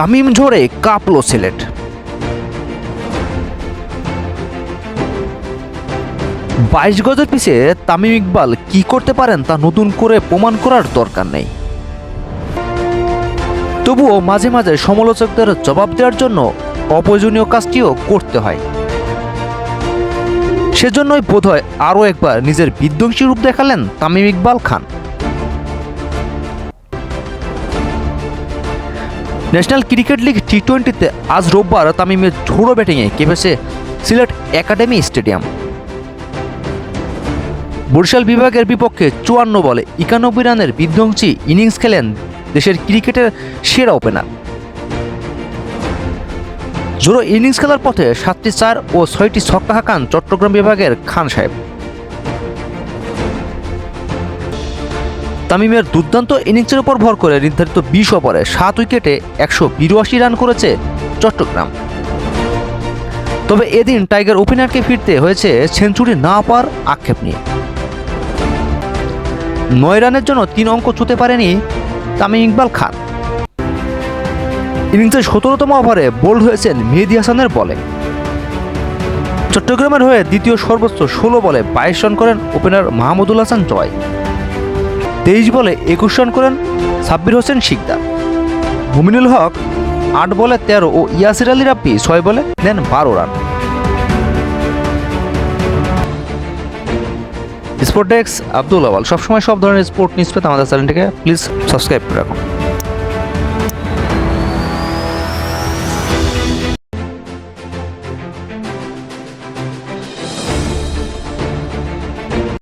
তামিম ঝরে কাঁপলো সিলেট। বাইশ গজের পিছে তামিম ইকবাল কি করতে পারেন তা নতুন করে প্রমাণ করার দরকার নেই। তবুও মাঝে মাঝে সমালোচকদের জবাব দেওয়ার জন্য অপ্রয়োজনীয় কাজটিও করতে হয়। সেজন্যই বোধহয় আরও একবার নিজের বিধ্বংসী রূপ দেখালেন Tamim Iqbal Khan. National cricket league T টোয়েন্টিতে আজ রোববার তামিমের ঝোড়ো ব্যাটিংয়ে কেঁপেছে সিলেট একাডেমি স্টেডিয়াম। বরিশাল বিভাগের বিপক্ষে চুয়ান্ন বলে একানব্বই রানের বিধ্বংসী ইনিংস খেলেন দেশের ক্রিকেটের সেরা ওপেনার। জোরো ইনিংস খেলার পথে সাতটি চার ও ছয়টি ছক্কা হাঁকান চট্টগ্রাম বিভাগের খান সাহেব। তামিমের দুর্দান্ত ইনিংসের উপর ভর করে নির্ধারিত বিশ ওভারে সাত উইকেটে একশো বিরাশি রান করেছে চট্টগ্রাম। তবে এদিন টাইগার ওপেনারকে ফিরতে হয়েছে সেঞ্চুরি না পাওয়ার আক্ষেপ নিয়ে। নয় রানের জন্য তিন অঙ্ক ছুতে পারেনি তামিম ইকবাল খান। ইনিংসের সতেরোতম ওভারে বোল্ড হয়েছেন মেহেদি হাসানের বলে। চট্টগ্রামের হয়ে দ্বিতীয় সর্বোচ্চ ষোলো বলে বাইশ রান করেন ওপেনার মাহমুদুল হাসান জয়। তেইশ বলে একুশ রান করেন সাব্বির হোসেন শিকদার। মুমিনুল হক আট বলে তেরো ও ইয়াসির আলী রাব্বি ছয় বলে নেন বারো run. Sport desk Abdul Awal সবসময় সব ধরনের স্পোর্ট নিউজ পেতে আমাদের চ্যানেলটিকে প্লিজ সাবস্ক্রাইব করে রাখুন।